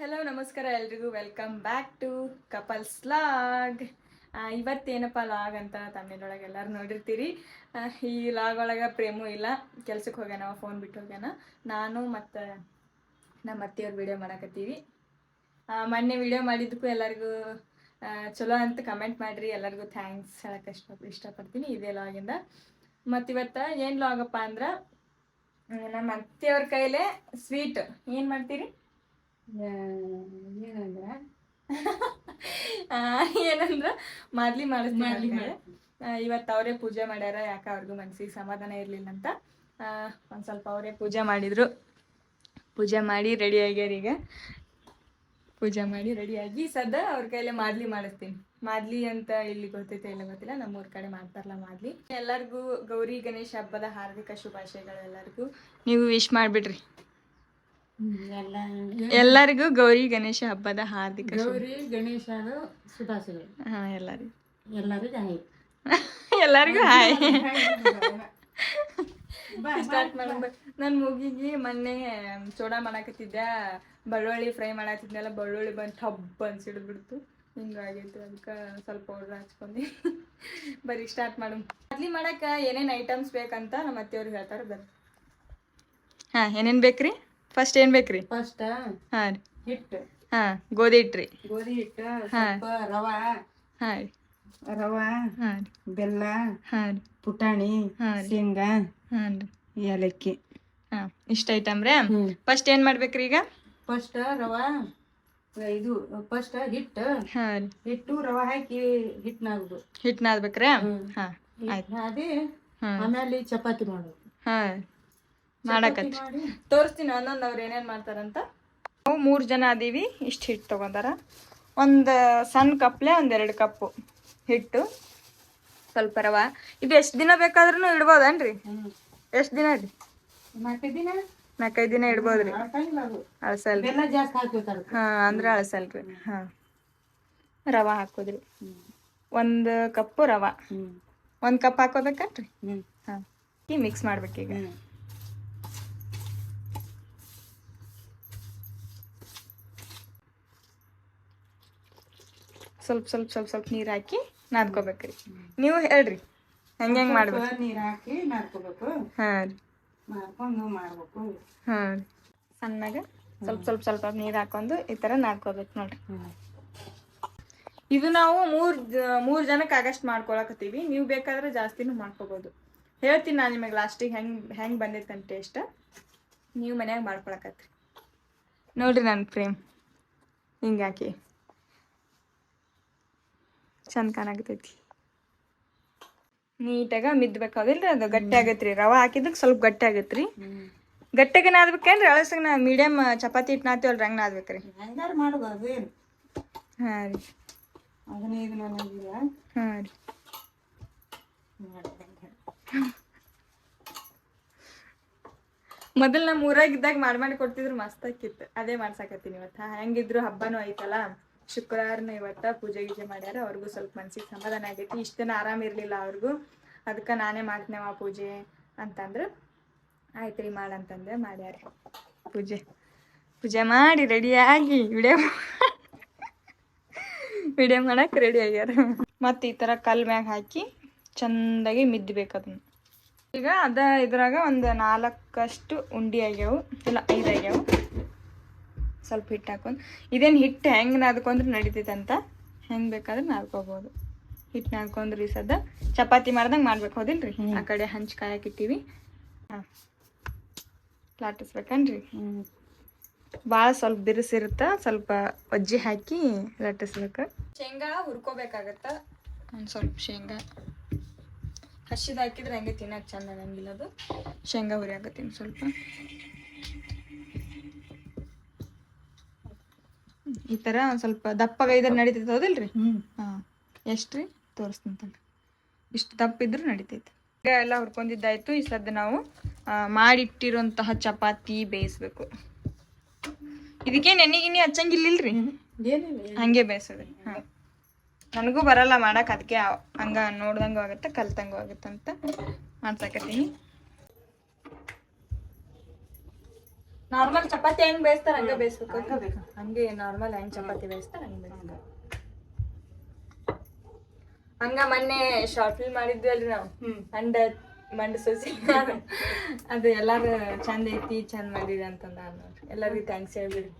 Hello ನಮಸ್ಕಾರ ಎಲ್ರಿಗೂ. Welcome back to couples log ಇವತ್ತೇನಪ್ಪ log ಅಂತ ತಮಿಳೊಳಗೆ ಎಲ್ಲರೂ ನೋಡಿರ್ತೀರಿ. ಈ ಲಾಗ್ ಒಳಗೆ ಪ್ರೇಮು ಇಲ್ಲ. ಕೆಲ್ಸಕ್ಕೆ ಹೋಗ್ಯಾನ ಫೋನ್ ಬಿಟ್ಟು ಹೋಗ್ಯಾನ. ನಾನು ಮತ್ತು ನಮ್ಮ ಅತ್ತೆಯವ್ರ ವಿಡಿಯೋ ಮಾಡಕತ್ತೀವಿ. ಮೊನ್ನೆ ವಿಡಿಯೋ ಮಾಡಿದ್ದಕ್ಕೂ ಎಲ್ಲರಿಗೂ ಚಲೋ ಅಂತ ಕಮೆಂಟ್ ಮಾಡಿರಿ. ಎಲ್ಲರಿಗೂ ಥ್ಯಾಂಕ್ಸ್ ಹೇಳಕ್ಕೆ ಇಷ್ಟ, ಇಷ್ಟಪಡ್ತೀನಿ ಇದೇ ಲಾಗಿಂದ ಮತ್ತು ಇವತ್ತು ಏನು ಲಾಗಪ್ಪ ಅಂದ್ರೆ ನಮ್ಮ ಅತ್ತೆಯವ್ರ ಕೈಲೇ ಸ್ವೀಟ್ ಏನು ಮಾಡ್ತೀರಿ? ಏನಂದ್ರ? ಏನಂದ್ರ ಮಾದ್ಲಿ ಅಂತಾರೆ. ಆ, ಇವತ್ತು ಅವರೇ ಪೂಜೆ ಮಾಡ್ಯಾರ ಯಾಕ ಅವ್ರಿಗೂ ಮನ್ಸಿಗೆ ಸಮಾಧಾನ ಇರ್ಲಿಲ್ಲ ಅಂತ. ಆ, ಒಂದ್ ಸ್ವಲ್ಪ ಅವರೇ ಪೂಜೆ ಮಾಡಿದ್ರು. ಪೂಜೆ ಮಾಡಿ ರೆಡಿ ಆಗ್ಯಾರ ಈಗ. ಪೂಜೆ ಮಾಡಿ ರೆಡಿಯಾಗಿ ಸದ ಅವ್ರ ಕೈಲೇ ಮಾದ್ಲಿ ಮಾಡಿಸ್ತೀನಿ. ಮಾದ್ಲಿ ಅಂತ ಇಲ್ಲಿ ಗೊತ್ತೈತೆ ಇಲ್ಲ ಗೊತ್ತಿಲ್ಲ ನಮ್ಮೂರ ಕಡೆ ಮಾಡ್ತಾರಲ್ಲ ಮಾದ್ಲಿ. ಎಲ್ಲರಿಗೂ ಗೌರಿ ಗಣೇಶ ಹಬ್ಬದ ಹಾರ್ದಿಕ ಶುಭಾಶಯಗಳು ಎಲ್ಲರಿಗೂ. ನೀವು ವಿಶ್ ಮಾಡಿಬಿಡ್ರಿ. ಎಲ್ಲರಿಗೂ ಗೌರಿ ಗಣೇಶ ಹಬ್ಬದ ಹಾರ್ದಿಕ ಗೌರಿ ಗಣೇಶದ ಶುಭಾಶಯಗಳು. ಹಾ ಎಲ್ಲರಿಗೂ. ಎಲ್ಲರಿಗೂ ಹಾಯ್. ಎಲ್ಲರಿಗೂ ಹಾಯ್. ಸ್ಟಾರ್ಟ್ ಮಾಡೋಣ ನನ್ನ ಮೂಗಿಗೆ ಮೊನ್ನೆ ಚೋಡಾ ಮಾಡಾಕತ್ತಿದ್ದೆ. ಬೆಳ್ಳುಳ್ಳಿ ಫ್ರೈ ಮಾಡಾಕತ್ತಿದ್ದೆಲ್ಲ ಬೆಳ್ಳುಳ್ಳಿ ಬಂದು ಹಬ್ಬ ಅನ್ಸಿಡ್ಬಿಡ್ತು ಹಿಂಗಾಗೈತೆ ಅದಕ್ಕೆ ಸ್ವಲ್ಪ ಪೌಡ್ರ್ ಹಚ್ಕೊಂಡಿ. ಬರೀ ಸ್ಟಾರ್ಟ್ ಮಾಡು. ಅದ್ಲಿ ಮಾಡಕ್ಕೆ ಏನೇನು ಐಟಮ್ಸ್ ಬೇಕಂತ ನಮ್ಮ ಅತ್ತೆಯವ್ರು ಹೇಳ್ತಾರೆ ಬರ್ರಿ ಹಾಂ ಏನೇನು ಬೇಕ್ರಿ? ಫಸ್ಟ್ ಏನ್ ಬೇಕ್ರಿ? ಫಸ್ಟ್ ಹಾ ರೀ. ಹಿಟ್ಟು. ಹಾ ಗೋಧಿ ಹಿಟ್ಟು ರೀ ಗೋಧಿ ಹಿಟ್ಟು ಸ್ವಲ್ಪ ರವಾ. ಹಾಂ ರೀ. ರವಾ ಹಾಂ ರೀ. ಬೆಲ್ಲ ಹಾಂ ರೀ. ಪುಟಾಣಿ ಹಾ ರೀ. ಶೇಂಗಾ ಹಾ ರೀ. ಏಲಕ್ಕಿ. ಹಾ ಇಷ್ಟ ಐಟಮ್ ರೀ? ಫಸ್ಟ್ ಏನ್ ಮಾಡ್ಬೇಕ್ರಿ ಈಗ? ಫಸ್ಟ್ ರವಾ ಇದು ಫಸ್ಟ್ ಹಿಟ್ಟು. ಹಾ ರೀ. ಹಿಟ್ಟು ರವಾ ಹಾಕಿ ಹಿಟ್ಟು ನಾಗುದು ಹಿಟ್ಟು ನಾದ್ಬೇಕ್ರಿ ಹ್ಮ್. ಆಯ್ತು. ಅದೇ ಆಮೇಲೆ ಚಪಾತಿ ಮಾಡೋದು. ಹಾಂ ಮಾಡಕತ್ತಿ. ಮಾಡಿ ತೋರಿಸ್ತೀನಿ ಒಂದೊಂದು ಅವ್ರು ಏನೇನು ಮಾಡ್ತಾರಂತ. ನಾವು ಮೂರು ಜನ ಅದೀವಿ ಇಷ್ಟು ಹಿಟ್ಟು ತೊಗೊಂಡಾರ. ಒಂದು ಸಣ್ಣ ಕಪ್ಲೆ ಒಂದೆರಡು ಕಪ್ಪು ಹಿಟ್ಟು ಸ್ವಲ್ಪ ರವ. ಇದು ಎಷ್ಟು ದಿನ ಬೇಕಾದ್ರೂ ಇಡ್ಬೋದನ್ರಿ? ಎಷ್ಟ್ ದಿನ ರೀ ನಾಲ್ಕೈದು ದಿನ? ಇಡ್ಬೋದ್ರಿ. ಅಳಸಲ್ರಿ. ಹಾಂ ಅಂದ್ರೆ ಅಳಸಲ್ರಿ. ಹಾಂ. ರವ ಹಾಕೋದ್ರಿ. ಒಂದು ಕಪ್ಪು ರವ. ಒಂದು ಕಪ್ ಹಾಕೋಬೇಕನ್ರಿ ಹಾಂ. ಈ ಮಿಕ್ಸ್ ಮಾಡ್ಬೇಕೀಗ. ಸ್ವಲ್ಪ ಸ್ವಲ್ಪ ಸ್ವಲ್ಪ ಸ್ವಲ್ಪ ನೀರು ಹಾಕಿ ನಾದ್ಕೋಬೇಕ್ರಿ. ನೀವು ಹೇಳ್ರಿ. ಹೆಂಗೆ ಹೆಂಗೆ ಮಾಡ್ಬೇಕು? ನೀರು ಹಾಕಿ ನಾದ್ಕೋಬೇಕು. ಹಾಂ ರೀ. ಮಾಡ್ಕೊಂಡು ಮಾಡ್ಬೇಕು. ಹಾಂ ರೀ. ಸಣ್ಣಗ ಸ್ವಲ್ಪ ಸ್ವಲ್ಪ ಸ್ವಲ್ಪ ನೀರು ಹಾಕೊಂಡು ಈ ಥರ ನಾದ್ಕೋಬೇಕು ನೋಡ್ರಿ. ಇದು ನಾವು ಮೂರ್ ಮೂರು ಜನಕ್ಕೆ ಆಗಸ್ಟ್ ಮಾಡ್ಕೊಳಕತ್ತೀವಿ. ನೀವು ಬೇಕಾದ್ರೆ ಜಾಸ್ತಿನೂ ಮಾಡ್ಕೋಬಹುದು ಹೇಳ್ತೀನಿ ನಾನು ನಿಮಗೆ ಲಾಸ್ಟಿಗೆ ಹೆಂಗ್ ಹೆಂಗ್ ಬಂದೈತೆ ಟೇಸ್ಟ ನೀವು ಮನ್ಯಾಗ ಮಾಡ್ಕೊಳಕತ್ರಿ. ನೋಡ್ರಿ ನನ್ನ ಫ್ರೇಮ್ ಹಿಂಗೆ ಹಾಕಿ. ಚಂದ ಕಾಣಾಕತೈತಿ ನೀಟಾಗ ಮಿದ್ಬೇಕು ಹೌದಿಲ್ರಿ ಅದು ಗಟ್ಟಿ ಆಗೈತ್ರಿ. ರವೆ ಹಾಕಿದಕ್ಕೆ ಸ್ವಲ್ಪ ಗಟ್ಟಿ ಆಗೈತ್ರಿ. ಗಟ್ಟಿಗೆ ನಾದ್ಬೇಕೇನ್ರಿ ಅಳಸಗ್ ನಾ ಮೀಡಿಯಮ್ ಚಪಾತಿ ಹಿಟ್ಟು ನಾತೀವಲ್ರಿ ಹಂಗೆ ನಾದ್ಬೇಕ್ರಿ ಹಾಂ ರೀ. ಹಾಂ ರೀ. ಮೊದಲು ನಮ್ಮ ಊರಾಗಿದ್ದಾಗ ಮಾಡಿ ಮಾಡಿ ಕೊಡ್ತಿದ್ರು ಮಸ್ತ್ ಆಕಿತ್ತು. ಅದೇ ಮಾಡ್ಸಾಕತ್ತೀನಿ ಇವತ್ತು. ಹೆಂಗಿದ್ರು ಹಬ್ಬನೂ ಐತಲ್ಲ? ಶುಕ್ರವಾರನ ಇವತ್ತ ಪೂಜೆ ಗೀಜೆ ಮಾಡ್ಯಾರ, ಅವ್ರಿಗೂ ಸ್ವಲ್ಪ ಮನ್ಸಿಗೆ ಸಮಾಧಾನ ಆಗೈತಿ. ಇಷ್ಟ ದಿನ ಆರಾಮ ಇರಲಿಲ್ಲ ಅವ್ರಿಗೂ. ಅದಕ್ಕೆ ನಾನೇ ಮಾಡ್ತೇವ ಪೂಜೆ ಅಂತಂದ್ರು. ಆಯ್ತು ರೀ ಮಾಡಂತಂದೆ ಮಾಡ್ಯಾರ ಪೂಜೆ. ಪೂಜೆ ಮಾಡಿ ರೆಡಿಯಾಗಿ ವಿಡಿಯೋ ವಿಡಿಯೋ ಮಾಡಕ್ಕೆ ರೆಡಿ ಆಗ್ಯಾರ. ಮತ್ತು ಈ ಥರ ಕಲ್ ಮ್ಯಾಗ ಹಾಕಿ ಚಂದಾಗಿ ಮಿದ್ದಬೇಕು ಅದನ್ನ. ಈಗ ಅದ ಇದ್ರಾಗ ಒಂದು ನಾಲ್ಕಷ್ಟು ಉಂಡಿ ಆಗ್ಯಾವು, ಇಲ್ಲ ಐದು ಆಗ್ಯಾವು. ಸ್ವಲ್ಪ ಹಿಟ್ಟು ಹಾಕೊಂಡು. ಇದೇನು ಹಿಟ್ಟು ಹೆಂಗೆ ನಾದ್ಕೊಂಡ್ರೆ ನಡಿತೈತೆ ಅಂತ ಹೆಂಗೆ ಬೇಕಾದ್ರೆ ನಾದ್ಕೋಬೋದು. ಹಿಟ್ಟು ನಾದ್ಕೊಂಡ್ರಿ ಸದ ಚಪಾತಿ ಮಾಡ್ದಂಗೆ ಮಾಡ್ಬೇಕು ಹೌದಿಲ್ರಿ? ಆ ಕಡೆ ಹಂಚ್ ಕಾಯಕಿಟ್ಟಿವಿ ಹಾಂ. ಲಾಟಿಸ್ಬೇಕನ್ರಿ ಹ್ಞೂ ಭಾಳ ಸ್ವಲ್ಪ ಬಿರುಸಿರುತ್ತೆ ಸ್ವಲ್ಪ ಒಜ್ಜಿ ಹಾಕಿ ಲಟ್ಟಿಸ್ಬೇಕು ಶೇಂಗಾ ಹುರ್ಕೋಬೇಕಾಗತ್ತ? ಒಂದು ಸ್ವಲ್ಪ ಶೇಂಗಾ. ಹಸಿದು ಹಾಕಿದ್ರೆ ಹಂಗೆ ತಿನ್ನೋಕೆ ಚಂದ ಅದು. ಶೇಂಗಾ ಹುರಿಯಾಕತ್ತೀನಿ ಸ್ವಲ್ಪ. ಈ ತರ ಒಂದು ಸ್ವಲ್ಪ ದಪ್ಪಗ ಇದ್ರೆ ನಡೀತೈತೆ ಹೌದಿಲ್ರಿ? ಹ್ಮ್. ಹಾಂ. ಎಷ್ಟು ರೀ ತೋರಿಸ್ತೀನಿ. ಇಷ್ಟು ದಪ್ಪ ಇದ್ರೂ ನಡೀತೈತೆ. ಈಗ ಎಲ್ಲ ಹುರ್ಕೊಂಡಿದ್ದಾಯ್ತು. ಈ ಸದ್ದು ನಾವು ಮಾಡಿಟ್ಟಿರುವಂತಹ ಚಪಾತಿ ಬೇಯಿಸ್ಬೇಕು. ಇದಕ್ಕೆ ನೆನೆಗಿನಿ ಹಚ್ಚಂಗಿಲ್ಲಿಲ್ರಿ? ಹಂಗೆ ಬೇಯಿಸೋದು. ಹಾಂ. ನನಗೂ ಬರಲ್ಲ ಮಾಡಕ್ಕೆ ಅದಕ್ಕೆ ಹಂಗ ನೋಡ್ದಂಗೂ ಆಗುತ್ತೆ ಕಲ್ತಂಗೂ ಆಗುತ್ತಂತ ಮಾಡ್ಸಕತ್ತೀನಿ. ನಾರ್ಮಲ್ ಚಪಾತಿ ಹೆಂಗ್ ಬೇಯಿಸ್ತಾರ ಹಂಗ ಬೇಯಿಸ್ಬೇಕು. ಹಂಗ ನಾರ್ಮಲ್ ಹೆಂಗ್ ಚಪಾತಿ ಬೇಯಿಸ್ತಾರ ಹಂಗ ಬೇಯಿಸ್ಬೇಕು ಹಂಗ ಮೊನ್ನೆ ಶಾರ್ಟ್ ಫಿಲ್ಮ್ ಮಾಡಿದ್ವಿ ಅಲ್ರಿ ನಾವು. ಹ್ಮ್. ಅಂಡ ಮಂಡ ಸೊಸಿ ಅದು ಎಲ್ಲಾರು ಚಂದ ಐತಿ ಚಂದ ಮಾಡಿದ ಅಂತಂದ ಎಲ್ಲರಿಗೂ ಥ್ಯಾಂಕ್ಸ್ ಹೇಳ್ಬಿಡ್ರಿ.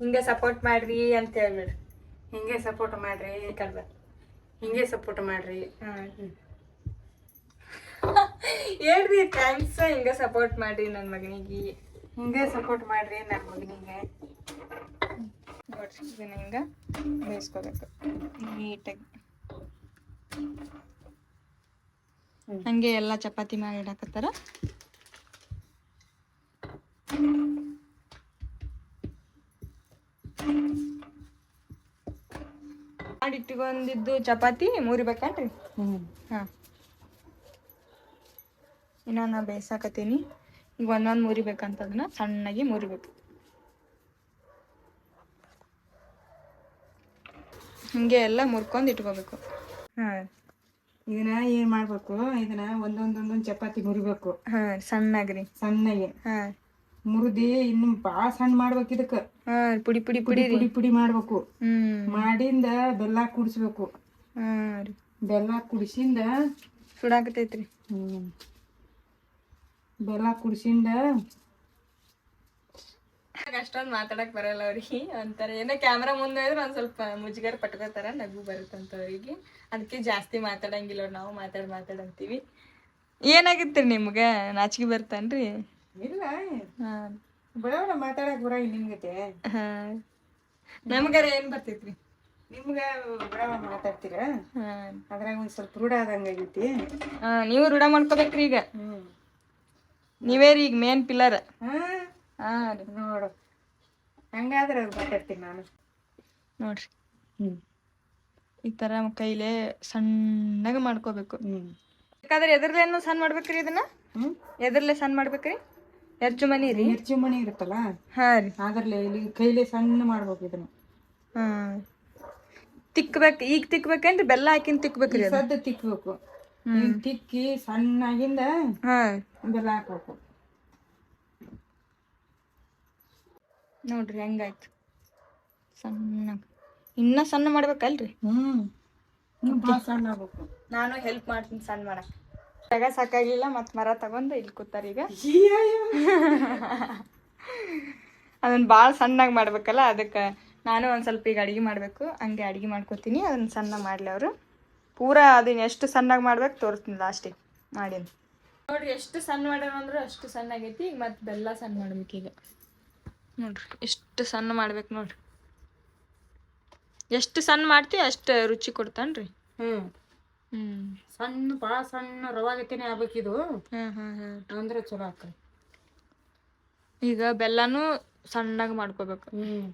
ಹಿಂಗ ಸಪೋರ್ಟ್ ಮಾಡ್ರಿ ಅಂತ ಹೇಳ್ಬಿಡ್ರಿ. ಹಿಂಗೆ ಸಪೋರ್ಟ್ ಮಾಡ್ರಿ. ಕಡೆ ಹಿಂಗೆ ಸಪೋರ್ಟ್ ಮಾಡ್ರಿ. ಹೇಳ್ರಿ ಥ್ಯಾಂಕ್ಸ್ ಹಿಂಗೆ ಸಪೋರ್ಟ್ ಮಾಡ್ರಿ ನನ್ನ ಮಗನಿಗೆ. ಹಿಂಗೆ ಸಪೋರ್ಟ್ ಮಾಡ್ರಿ ನನ್ನ ಮಗನಿಗೆ. ನೋಡ್ರಿ ಇದನ್ನ ಹಿಂಗ ಬೇಯಿಸ್ಕೋಬೇಕು. ನೀಟಾಗಿ. ಹಂಗೆ ಎಲ್ಲ ಚಪಾತಿ ಮಾಡಿ ಇಡಾಕತ್ತಾರ? ಮಾಡಿಟ್ಟಿಗೊಂದಿದ್ದು ಚಪಾತಿ ಮುರಿಬೇಕನ್ರಿ ಹ್ಮ್. ಹಾ. ಇನ್ನ ನಾ ಬೇಯಿಸಾಕತ್ತೀನಿ. ಈಗ ಒಂದೊಂದು ಮುರಿಬೇಕಂತ ಅದನ್ನ ಸಣ್ಣಗೆ ಮುರಿಬೇಕು. ಹಿಂಗೆ ಎಲ್ಲ ಮುರ್ಕೊಂಡು ಇಟ್ಕೋಬೇಕು. ಹಾ. ಇದನ್ನ ಏನ್ ಮಾಡ್ಬೇಕು? ಇದನ್ನ ಒಂದೊಂದೊಂದೊಂದ್ ಚಪಾತಿ ಮುರಿಬೇಕು. ಹಾ ಸಣ್ಣಗ್ರಿ ಸಣ್ಣಗೆ. ಹಾ. ಮುರಿದಿ ಇನ್ನು ಭಾಳ ಸಣ್ಣ ಮಾಡ್ಬೇಕು ಇದಕ್ಕ. ಹಾ ಪುಡಿ ಪುಡಿ ಪುಡಿ ಪುಡಿ ಪುಡಿ ಮಾಡ್ಬೇಕು. ಮಾಡಿಂದ ಬೆಲ್ಲ ಕುಡಿಸ್ಬೇಕು. ಹಾ ರೀ. ಬೆಲ್ಲ ಕುಡಿಸಿಂದ ಸುಡಾಕತೈತ್ರಿ. ಹ್ಮ್. ಬೆಲ್ಲ ಕುಡ್ಸಿಂಡ. ಅಷ್ಟೊಂದು ಮಾತಾಡಕ್ ಬರಲ್ಲ ಅವ್ರಿಗೆ. ಅಂತಾರೆ ಏನೋ ಕ್ಯಾಮ್ರಾ ಮುಂದೆ ಹೋದ್ರೆ ಒಂದ್ ಸ್ವಲ್ಪ ಮುಜುಗರ್ ಪಟ್ಕೋತಾರ ನಗು ಬರುತ್ತಂತ ಅವ್ರಿಗೆ. ಅದಕ್ಕೆ ಜಾಸ್ತಿ ಮಾತಾಡಂಗಿಲ್ಲ ಅವ್ರು. ನಾವು ಮಾತಾಡ್ ಮಾತಾಡಂತೀವಿ. ಏನಾಗಿತ್ತು ನಿಮ್ಗ? ನಾಚಿಕೆ ಬರ್ತನ್ರಿ ಇಲ್ಲ. ಹಾ. ಬಡವನ ಮಾತಾಡಕ್ ಬರ ನಿಮ್ಗತೆ. ಹಾ. ನಮ್ಗಾರ ಏನ್ ಬರ್ತೈತ್ರಿ? ನಿಮ್ಗ ಬಡವ ಮಾತಾಡ್ತೀರ? ಹಾ. ಅದ್ರಾಗ ಒಂದ್ ಸ್ವಲ್ಪ ರೂಢ ಆದಂಗ ಆಗೈತಿ. ನೀವು ರೂಢ ಮಾಡ್ಕೋಬೇಕ್ರಿ ಈಗ. ಹ್ಮ್. ನೀವೇ ರೀ ಈಗ ಮೇನ್ ಪಿಲ್ಲರ್ ಹಾ? ಹಾ ರೀ. ನೋಡು. ಹಂಗಾದ್ರೆ ಮಾತಾಡ್ತೀನಿ ನಾನು. ನೋಡ್ರಿ. ಹ್ಮ್. ಈ ತರ ಕೈಲೇ ಸಣ್ಣಗ ಮಾಡ್ಕೋಬೇಕು. ಹ್ಮ್. ಬೇಕಾದ್ರೆ ಎದ್ರಲ್ಲೇನು ಸಣ್ಣ ಮಾಡ್ಬೇಕ್ರಿ ಇದನ್ನ? ಹ್ಮ್? ಎದ್ರಲ್ಲೇ ಸಣ್ಣ ಮಾಡ್ಬೇಕ್ರಿ? ಎರ್ಜು ಮನಿ ರೀ. ಹೆಚ್ಚು ಮನಿ ಇರುತ್ತಲ್ಲ? ಹಾ ರೀ. ಅದ್ರಲ್ಲೇ ಇಲ್ಲಿ ಕೈಲೇ ಸಣ್ಣ ಮಾಡ್ಬೇಕು ಇದನ್ನ. ಹಾ. ತಿಕ್ಬೇಕು ಈಗ ತಿಕ್ಬೇಕೇನ್ರಿ? ಬೆಲ್ಲ ಹಾಕಿನ್ ತಿಕ್ಬೇಕ್ರಿ ಸದ್ದ ತಿಕ್ಬೇಕು. ಈಗ ತಿಕ್ಕಿ ಸಣ್ಣಾಗಿಂದ ಬೆಲ್ಲ ಹಾಕ್ಬೇಕು. ನೋಡ್ರಿ ಹೆಂಗಾಯ್ತು. ಸಣ್ಣ. ಇನ್ನ ಸಣ್ಣ ಮಾಡ್ಬೇಕಲ್ರಿ? ಹ್ಮ್. ಇನ್ನು ಭಾಳ ಸಣ್ಣ ಆಗ್ಬೇಕು. ನಾನು ಹೆಲ್ಪ್ ಮಾಡ್ತೀನಿ ಸಣ್ಣ ಮಾಡಕ್ ತಗ ಸಾಕಾಗ್ಲಿಲ್ಲ ಮತ್ ಮರ ತಗೊಂಡು ಇಲ್ಲಿ ಕೂತಾರ ಈಗ. ಅದನ್ನ ಭಾಳ ಸಣ್ಣಾಗಿ ಮಾಡ್ಬೇಕಲ್ಲ ಅದಕ್ಕೆ ನಾನು ಒಂದ್ ಸ್ವಲ್ಪ ಈಗ ಅಡಿಗೆ ಮಾಡಬೇಕು. ಹಂಗೆ ಅಡಿಗೆ ಮಾಡ್ಕೋತೀನಿ ಅದನ್ನ ಸಣ್ಣ ಮಾಡ್ಲಿ ಅವರು. ಪೂರಾ ಅದನ್ನ ಎಷ್ಟು ಸಣ್ಣಗೆ ಮಾಡ್ಬೇಕು ತೋರಿಸ್ತೀನಿ ಲಾಸ್ಟಿಗೆ. ಮಾಡಿ ನೋಡ್ರಿ ಎಷ್ಟು ಸಣ್ಣ ಮಾಡ್ಯಾನ ಅಂದ್ರೆ ಅಷ್ಟು ಸಣ್ಣ ಆಗೈತಿ ಈಗ ಮತ್ತೆ ಬೆಲ್ಲ ಸಣ್ಣ ಮಾಡ್ಬೇಕು ಈಗ. ನೋಡ್ರಿ ಎಷ್ಟು ಸಣ್ಣ ಮಾಡ್ಬೇಕು ನೋಡ್ರಿ. ಎಷ್ಟು ಸಣ್ಣ ಮಾಡ್ತೀವಿ ಅಷ್ಟು ರುಚಿ ಕೊಡ್ತಾನ್ರಿ. ಹ್ಮ್. ಹ್ಮ್. ಸಣ್ಣ ಭಾಳ ಸಣ್ಣ ರವಾಗತಿನೇ ಆಗ್ಬೇಕಿದು ಹ್ಮ್ ಹ್ಮ್ ಹಾಂ ಅಂದ್ರೆ ಚಲೋ ಆಕೈ ಈಗ ಬೆಲ್ಲನೂ ಸಣ್ಣಗೆ ಮಾಡ್ಕೋಬೇಕು. ಹ್ಮ್.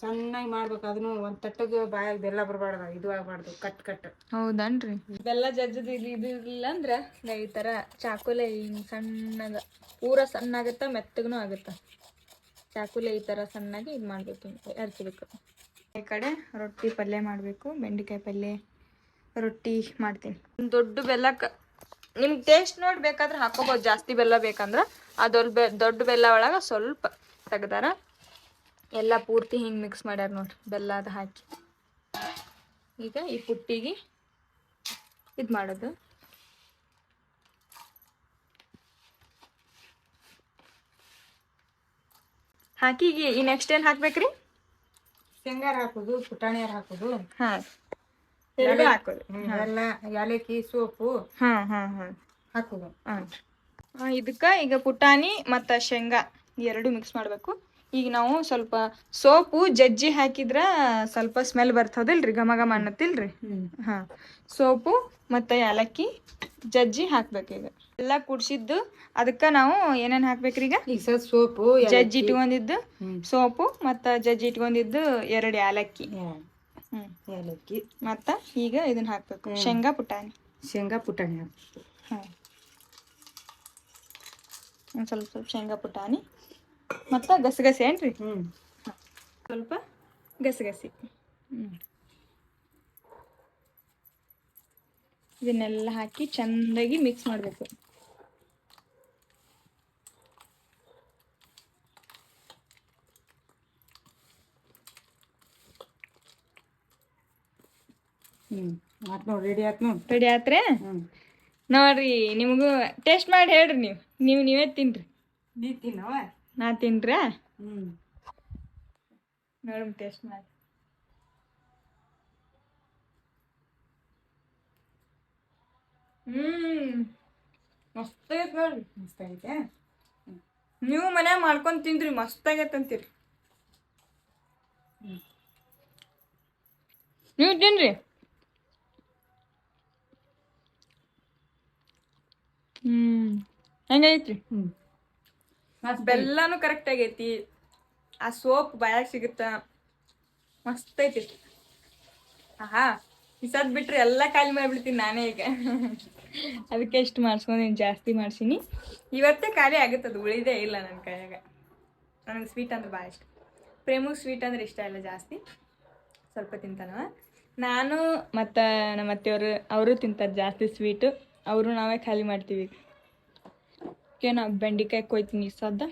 ಸಣ್ಣಗೆ ಮಾಡ್ಬೇಕು ಅದನ್ನು ಒಂದ್ ತಟ್ಟಗೆ ಬಾಯಾಗ ಬೆಲ್ಲ ಬರಬಾರ್ದು ಇದು ಆಗಬಾರ್ದು ಕಟ್ ಕಟ್. ಹೌದನ್ರಿ. ಬೆಲ್ಲ ಜಜ್ಜದ ಇದು ಇದು ಇರ್ಲಿಲ್ಲ ಅಂದ್ರ ನಾ ಈ ತರ ಚಾಕುಲೆ ಹಿಂಗ್ ಸಣ್ಣಗ ಪೂರ ಸಣ್ಣ ಆಗುತ್ತಾ ಮೆತ್ತಗೂ ಆಗುತ್ತಾ? ಚಾಕುಲೆ ಈ ತರ ಸಣ್ಣಗೆ ಇದು ಮಾಡ್ಬೇಕು ಎರಚಬೇಕು ಈ ಕಡೆ ರೊಟ್ಟಿ ಪಲ್ಯ ಮಾಡಬೇಕು ಬೆಂಡೆಕಾಯಿ ಪಲ್ಯ ರೊಟ್ಟಿ ಮಾಡ್ತೀನಿ. ಒಂದ್ ದೊಡ್ಡ ಬೆಲ್ಲಕ್ಕೆ ನಿಮ್ಗೆ ಟೇಸ್ಟ್ ನೋಡಿ ಬೇಕಾದ್ರೆ ಹಾಕೋಬೋದು ಜಾಸ್ತಿ ಬೆಲ್ಲ ಬೇಕಂದ್ರೆ. ಆ ದೊಡ್ಡ ಬೆ ದೊಡ್ಡ ಬೆಲ್ಲ ಒಳಗೆ ಸ್ವಲ್ಪ ತೆಗ್ದಾರ. ಎಲ್ಲ ಪೂರ್ತಿ ಹಿಂಗೆ ಮಿಕ್ಸ್ ಮಾಡ್ಯಾರ ನೋಡ್ರಿ ಬೆಲ್ಲ ಅದು ಹಾಕಿ. ಈಗ ಈ ಪುಟ್ಟಿಗೆ ಇದು ಮಾಡೋದು. ಹಾಕಿ ಈಗ ಈ ನೆಕ್ಸ್ಟ್ ಏನು ಹಾಕ್ಬೇಕ್ರಿ? ಶೇಂಗಾರ ಹಾಕೋದು ಪುಟಾಣಿಯಾರ ಹಾಕೋದು. ಹಾಂ. ಎರಡು ಹಾಕೋದು. ಎಲ್ಲ ಯಾಲಕ್ಕಿ ಸೋಪು. ಹಾಂ ಹಾಂ ಹಾಂ. ಹಾಕೋದು. ಹಾಂ ಇದಕ್ಕೆ ಈಗ ಪುಟಾಣಿ ಮತ್ತು ಶೇಂಗಾ ಎರಡು ಮಿಕ್ಸ್ ಮಾಡಬೇಕು. ಈಗ ನಾವು ಸ್ವಲ್ಪ ಸೋಪು ಜಜ್ಜಿ ಹಾಕಿದ್ರ ಸ್ವಲ್ಪ ಸ್ಮೆಲ್ ಬರ್ತದಲ್ರಿ ಘಮ ಘಮ ಅನ್ನತ್ತಿಲ್ರಿ ಹಾ. ಸೋಪು ಮತ್ತು ಏಲಕ್ಕಿ ಜಜ್ಜಿ ಹಾಕ್ಬೇಕು ಈಗ. ಎಲ್ಲ ಕುಡ್ಸಿದ್ದು ಅದಕ್ಕೆ ನಾವು ಏನೇನು ಹಾಕ್ಬೇಕ್ರಿ ಈಗ? ಸೋಪು ಜಜ್ಜಿ ಇಟ್ಕೊಂಡಿದ್ದು. ಸೋಪು ಮತ್ತು ಜಜ್ಜಿ ಇಟ್ಕೊಂಡಿದ್ದು ಎರಡು ಏಲಕ್ಕಿ ಹ್ಞೂ ಏಲಕ್ಕಿ ಮತ್ತು ಈಗ ಇದನ್ನ ಹಾಕ್ಬೇಕು. ಶೇಂಗಾ ಪುಟಾಣಿ. ಶೇಂಗಾ ಪುಟಾಣಿ ಹಾಕ್ಬೇಕು. ಹಾಂ ಒಂದು ಸ್ವಲ್ಪ ಸ್ವಲ್ಪ ಶೇಂಗಾ ಪುಟಾಣಿ. ಮತ್ತೆ ಗಸಗಸೆ ಏನ್ರಿ? ಸ್ವಲ್ಪ ಗಸಗಸೆ. ಇದನ್ನೆಲ್ಲ ಹಾಕಿ ಚೆಂದಾಗಿ ಮಿಕ್ಸ್ ಮಾಡಬೇಕು. ರೆಡಿ ಆತ್ ರೆಡಿ ಆತ್ರೆ? ನೋಡ್ರಿ ನಿಮಗೂ ಟೇಸ್ಟ್ ಮಾಡಿ ಹೇಳ್ರಿ ನೀವು. ನೀವು ನೀವೇ ತಿನ್ರಿ. ನೀ ತಿನ್ನವ? ನಾ ತಿನ್ರ ಹ್ಞೂ ನೋಡಮ್ ಟೇಸ್ಟ್ ಮಾಡಿ. ಹ್ಮ್. ಮಸ್ತ್ ಆಗೈತೆ ನೋಡ್ರಿ. ಮಸ್ತ್ ಆಗೈತೆ. ನೀವು ಮನ್ಯಾಗ ಮಾಡ್ಕೊಂಡ್ ತಿಂದ್ರಿ ಮಸ್ತ್ ಆಗೈತೆ ಅಂತೀರಿ. ನೀವು ತಿನ್ರಿ ಹ್ಮ್. ಹೆಂಗೈತ್ರಿ ಹ್ಞೂ ಬೆಲ್ಲನೂ ಕರೆಕ್ಟ್ ಆಗೈತಿ. ಆ ಸೋಪ್ ಬಾಯಾಗ ಸಿಗುತ್ತ? ಮಸ್ತ್ ಐತಿ. ಆಹಾ ಇಸದ್ ಸದ್ ಬಿಟ್ರೆ ಎಲ್ಲ ಖಾಲಿ ಮಾಡ್ಬಿಡ್ತೀನಿ ನಾನೇ ಈಗ. ಅದಕ್ಕೆ ಎಷ್ಟು ಮಾಡ್ಸ್ಕೊಂಡೀನಿ ಜಾಸ್ತಿ ಮಾಡ್ಸೀನಿ. ಇವತ್ತೇ ಖಾಲಿ ಆಗುತ್ತೆ ಅದು ಉಳಿದೇ ಇಲ್ಲ ನನ್ನ ಕೈಯಾಗ. ನನಗೆ ಸ್ವೀಟ್ ಅಂದ್ರೆ ಭಾಳ ಇಷ್ಟ. ಪ್ರೇಮು ಸ್ವೀಟ್ ಅಂದ್ರೆ ಇಷ್ಟ ಇಲ್ಲ ಜಾಸ್ತಿ. ಸ್ವಲ್ಪ ತಿಂತಾನವ. ನಾನು ಮತ್ತು ನಮ್ಮ ಅತ್ತೆಯವರು ಅವರು ತಿಂತಾರೆ ಜಾಸ್ತಿ ಸ್ವೀಟು ಅವರು ನಾವೇ ಖಾಲಿ ಮಾಡ್ತೀವಿ. ಓಕೆ ನಾ ಬೆಂಡಿಕಾಯಿ ಕೊಯ್ತೀನಿ ಸದ್ದ.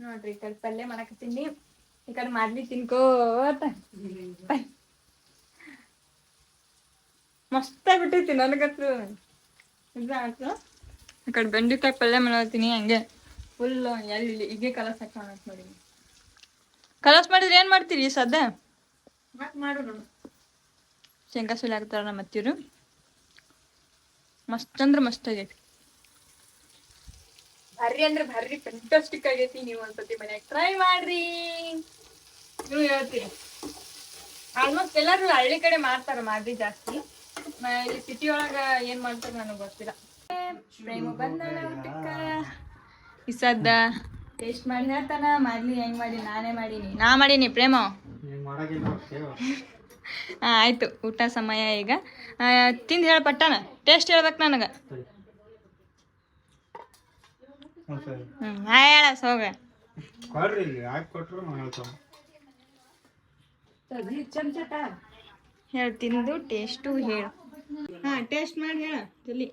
ನೋಡ್ರಿ ಈ ಕಡೆ ಪಲ್ಯ ಮಾಡಕತ್ತೀನಿ. ಈ ಕಡೆ ಮಾಡ್ಲಿ ತಿನ್ಕೋತ ಮಸ್ತ್ ಬಿಟ್ಟೈತಿ ನನಗಂತೂ. ನಿಜ ಆಯ್ತು? ಈ ಕಡೆ ಬೆಂಡಿಕಾಯಿ ಪಲ್ಯ ಮಾಡತ್ತೀನಿ ಹಂಗೆ. ಫುಲ್ ಎಲ್ಲಿ ಹೀಗೆ ಕಲಸ್ ಹಾಕೋಣ ಅಂತ ಮಾಡೀನಿ ಕಲಸ್ ಮಾಡಿದ್ರೆ ಏನು ಮಾಡ್ತೀರಿ ಈ ಸದ್ದ? ಮತ್ತೆ ಮಾಡು ನೋಡು. ಶೇಂಗಾ ಸುಲಿ ಹಾಕ್ತಾರ ನಮ್ಮ ಅತ್ತಿರು ಮಸ್ತ್ ಅಂದ್ರೆ ಮಸ್ತ್ ಆಗೈತಿ. ಭಾರಿ ಅಂದ್ರೆ ಭಾರಿ ಫೆಂಟಾಸ್ಟಿಕ್ ಆಗೈತಿ ನೀವು ಒಂದ್ಸತಿ ಮನ್ಯಾಗ ಟ್ರೈ ಮಾಡ್ರಿ. ನೀವು ಹೇಳ್ತೀರಿ ಆಲ್ಮೋಸ್ಟ್ ಎಲ್ಲರೂ ಹಳ್ಳಿ ಕಡೆ ಮಾಡ್ತಾರ ಮಾದಿ ಜಾಸ್ತಿ. ಇಲ್ಲಿ ಸಿಟಿ ಒಳಗ ಏನ್ ಮಾಡ್ತಾರ ನನಗೆ ಗೊತ್ತಿಲ್ಲ. ಪ್ರೇಮ ಬಂದ ಊಟಕ್ಕ ಈ ಸದ್ದ ಟೇಸ್ಟ್ ಮಾಡಿ ಹೇಳ್ತಾನ ಮಾಡ್ಲಿ ಹೆಂಗ್ ಮಾಡಿ ನಾನೇ ಮಾಡೀನಿ. ನಾ ಮಾಡೀನಿ ಪ್ರೇಮ. ಹಾಂ ಆಯ್ತು ಊಟ ಸಮಯ ಈಗ. ತಿಂದು ಹೇಳ ಟೇಸ್ಟ್ ಹೇಳ್ಬೇಕು ನನಗೆ. ಹ್ಞೂ ಹೇಳ ಸೋಗ. ಕೊಡ್ರಿ ಯಾಕೆ ಕೊಟ್ರು ಹೇಳ್ತಾವ ಹೇಳಿ ತಿಂದು ಟೇಸ್ಟು ಹೇಳು. ಹಾಂ ಟೇಸ್ಟ್ ಮಾಡಿ ಹೇಳ ಜಲ್ದಿ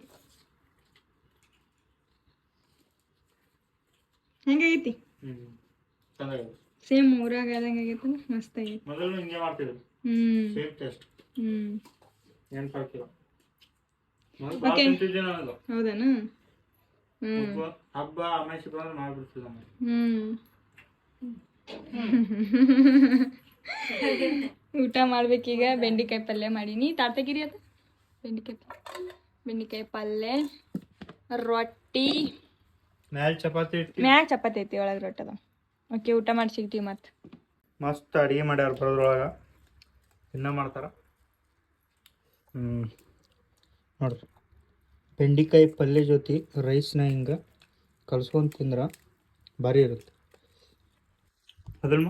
ಹೆಂಗಾಗೈತಿ ಹ್ಮ್ ಸೇಮ್ ಊರಾಗ ಆದಂಗೆ ಆಗೈತೆ ಮಸ್ತ್ ಆಗೈತಿ. ಮೊದಲು ಹಿಂಗೆ ಮಾಡ್ತಿದ್ರು. ಹ್ಞೂ ಸೇಮ್ ಟೇಸ್ಟ್ ಹ್ಮ್. ಏನು ಫರ್ಕ್ ಇಲ್ಲ ಹೌದಾನ? ಹಬ್ಬ ಅಮಾಸಿ ಬಂದ್ರೆ ಹ್ಮ್. ಊಟ ಮಾಡ್ಬೇಕೀಗ ಬೆಂಡಿಕಾಯಿ ಪಲ್ಯ ಮಾಡೀನಿ. ತಾತಗಿರಿ ಅದು? ಬೆಂಡಿಕಾಯಿ ಪಲ್ಯ. ಬೆಂಡಿಕಾಯಿ ಪಲ್ಯ ರೊಟ್ಟಿ. ಮ್ಯಾಲ್ ಚಪಾತಿ ಮ್ಯಾಲ್ ಮ್ಯಾಗ ಚಪಾತಿ ಐತಿ ಒಳಗೆ ರೊಟ್ಟಿ ಅದ ಓಕೆ ಊಟ ಮಾಡಿ ಸಿಗ್ತೀವಿ ಮತ್ ಮಸ್ತ್ ಅಡಿಗೆ ಮಾಡ್ಯಾರ ಬರೋದ್ರೊಳಗೆ ಇನ್ನ ಮಾಡ್ತಾರ? ಹ್ಞೂ ನೋಡ್ರಿ. ಬೆಂಡಿಕಾಯಿ ಪಲ್ಯ ಜೊತೆ ರೈಸ್ನ ಹಿಂಗೆ ಕಲ್ಸ್ಕೊಂಡು ತಿಂದ್ರೆ ಭಾರಿ ಇರುತ್ತೆ. ಅದಲ್ಮ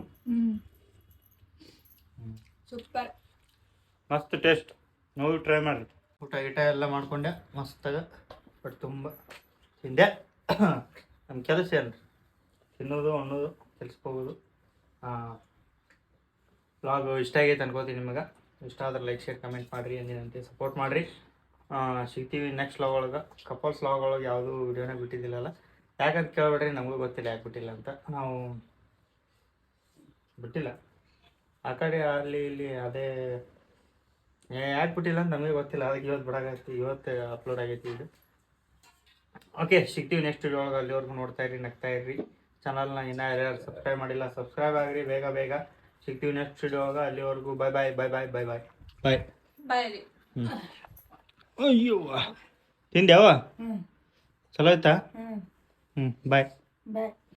ಸೂಪರ್. ಮಸ್ತ್ ಟೇಸ್ಟ್. ನಾವು ಟ್ರೈ ಮಾಡಿರಿ. ಊಟ ಗೀಟ ಎಲ್ಲ ಮಾಡ್ಕೊಂಡೆ ಮಸ್ತಾಗ ಬಟ್ ತುಂಬ ತಿಂದೆ. ನಮ್ಮ ಕೆಲಸ ಏನ್ರಿ? ತಿನ್ನೋದು ಅನ್ನೋದು ಕೆಲ್ಸಕ್ಕೆ ಹೋಗೋದು. ಬ್ಲಾಗ್ ಇಷ್ಟ ಆಗೈತೆ ಅನ್ಕೋತೀನಿ ನಿಮಗೆ. ಇಷ್ಟ ಆದ್ರೆ ಲೈಕ್ ಶೇರ್ ಕಮೆಂಟ್ ಮಾಡಿರಿ ಅಂದಿನಂತೆ ಸಪೋರ್ಟ್ ಮಾಡಿರಿ. ಸಿಗ್ತೀವಿ ನೆಕ್ಸ್ಟ್ ಲಾಗ್ ಒಳಗೆ. ಕಪಲ್ಸ್ ಲಾಗ್ ಒಳಗೆ ಯಾವುದೂ ವಿಡಿಯೋನ ಬಿಟ್ಟಿದ್ದಿಲ್ಲಲ್ಲ. ಯಾಕಂತ ಕೇಳ್ಬೇಡ್ರಿ ನಮಗೂ ಗೊತ್ತಿಲ್ಲ ಯಾಕೆ ಬಿಟ್ಟಿಲ್ಲ ಅಂತ. ನಾವು ಬಿಟ್ಟಿಲ್ಲ. ಆ ಕಡೆ ಅಲ್ಲಿ ಇಲ್ಲಿ ಅದೇ ಯಾಕೆ ಬಿಟ್ಟಿಲ್ಲ ಅಂತ ನಮಗೆ ಗೊತ್ತಿಲ್ಲ. ಅದಕ್ಕೆ ಇವತ್ತು ಬಿಡಾಗೈತಿ ಇವತ್ತು ಅಪ್ಲೋಡ್ ಆಗೈತಿ ಇದು. ಓಕೆ ಸಿಗ್ತೀವಿ ನೆಕ್ಸ್ಟ್ ವಿಡಿಯೋ ಒಳಗೆ. ಅಲ್ಲಿವರೆಗೂ ನೋಡ್ತಾ ಇರಿ ನಗ್ತಾ ಇರ್ರಿ. ಚಾನಲ್ನ ಇನ್ನೂ ಯಾರ್ಯಾರು ಸಬ್ಸ್ಕ್ರೈಬ್ ಮಾಡಿಲ್ಲ ಸಬ್ಸ್ಕ್ರೈಬ್ ಆಗಿರಿ. ಬೇಗ ಬೇಗ ಸಿಗ್ತೀವಿ ನೆಕ್ಸ್ಟ್ ವಿಡಿಯೋ ಒಳಗೆ. ಅಲ್ಲಿವರೆಗೂ ಬಾಯ್ ಬಾಯ್ ಬಾಯ್ ಬಾಯ್ ಬಾಯ್ ಬಾಯ್ ಬಾಯ್ ಬಾಯ್ ರೀ. ಅಯ್ಯೋ ತಿಂದ್ಯಾವ ಹ್ಞೂ ಚಲೋ ಆಯ್ತಾ ಹ್ಞೂ ಹ್ಞೂ ಬಾಯ್ ಬಾಯ್